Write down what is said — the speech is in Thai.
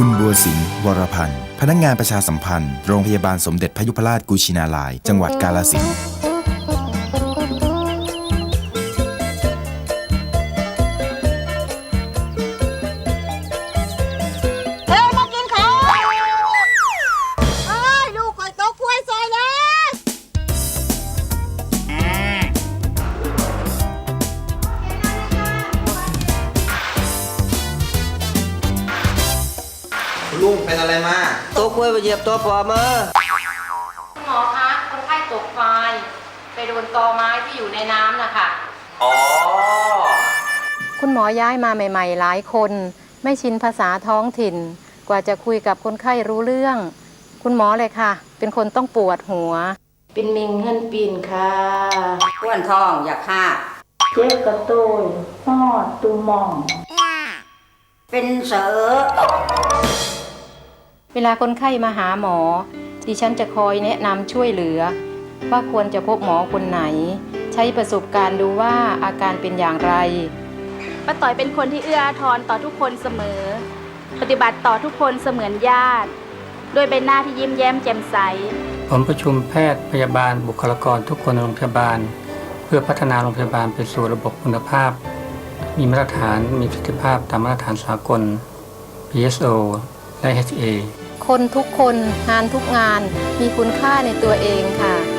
คุณบัวสิงห์วรพันธ์ พนักงานประชาสัมพันธ์ โรงพยาบาลสมเด็จพยุพราชกุชินาลาย จังหวัดกาลสินธุ์ ลุงเป็นอะไรมาตัวกล้วยไปเหยียบตัวปอมาคุณหมอคะคนไข้ตกไฟไปโดนตอไม้ที่อยู่ในน้ำนะคะอ๋อ คุณหมอย้ายมาใหม่ ๆ หลายคน ไม่ชินภาษาท้องถิ่น กว่าจะคุยกับคนไข้รู้เรื่อง คุณหมอเลยค่ะ เป็นคนต้องปวดหัว เป็นมิงเงินปีนค่ะอ้วนท้องอยากฆ่าเจ๊กระตุยฮอดตูมอง เป็นเสือ เวลาคนไข้มาหาหมอ ดิฉันจะคอยแนะนำช่วยเหลือ ว่าควรจะพบหมอคนไหน ใช้ประสบการณ์ดูว่าอาการเป็นอย่างไรป้าต่อยเป็นคนที่เอื้ออาทรต่อทุกคนเสมอ ปฏิบัติต่อทุกคนเสมือนญาติ ด้วยใบหน้าที่ยิ้มแย้มแจ่มใส ผมประชุมแพทย์พยาบาลบุคลากรทุกคนในโรงพยาบาล เพื่อพัฒนาโรงพยาบาลไปสู่ระบบคุณภาพ มีมาตรฐานมีประสิทธิภาพตามมาตรฐานสากล PSO และ HA คนทุกคนงานทุกงานมีคุณค่าในตัวเองค่ะ